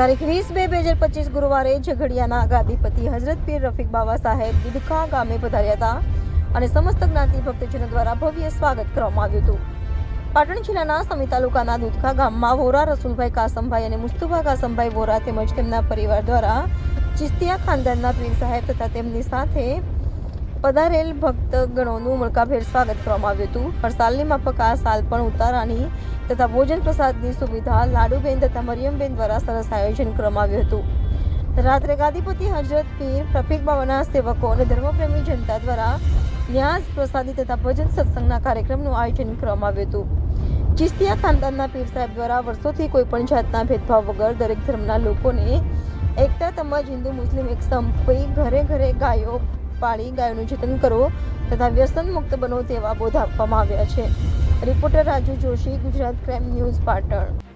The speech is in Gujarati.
તારીખ વીસ બે બે હજાર પચીસ ગુરુવારે ઝઘડિયાના ગાદીપતિ હઝરત પીર રફીક બાબા સાહેબ દુદખા ગામે પધાર્યા હતા અને સમસ્ત જ્ઞાતિ ભક્તજનો દ્વારા ભવ્ય સ્વાગત કરવામાં આવ્યું હતું. પાટણ જિલ્લાના સમી તાલુકાના દુધખા ગામમાં વોરા રસુલભાઈ કાસમભાઈ અને મુસ્તુભા કાસમભાઈ વોરા તેમજ તેમના પરિવાર દ્વારા ચિસ્તિયા ખાનદાનના પીર સાહેબ તથા તેમની સાથે પધારેલ ભક્તગણોનું મણકાભેર સ્વાગત કરવામાં આવ્યું હતું. હરસાલની માફક આ સાલ પણ ઉતારાની તથા ભોજન પ્રસાદની સુવિધા લાડુબેન તથા મરિયમબેન દ્વારા સરસ આયોજન કરવામાં આવ્યું હતું. રાત્રે ગાદીપતિ હજરત પીર રફીક બાબાના સેવકો અને ધર્મપ્રેમી જનતા દ્વારા ન્યાસ પ્રસાદી તથા ભજન સત્સંગના કાર્યક્રમનું આયોજન કરવામાં આવ્યું હતું. ચિસ્તિયા ખાનદાનના પીર સાહેબ દ્વારા વર્ષોથી કોઈપણ જાતના ભેદભાવ વગર દરેક ધર્મના લોકોને એકતા, તેમજ હિન્દુ, મુસ્લિમ, એક સંપી ઘરે ઘરે ગાયો પાળી ગાયોનું જતન કરો, તથા વ્યસન મુક્ત બનો તેવા બોધ આપવામાં આવ્યા છે. Reporter Raju Joshi, Gujarat crime news Patan.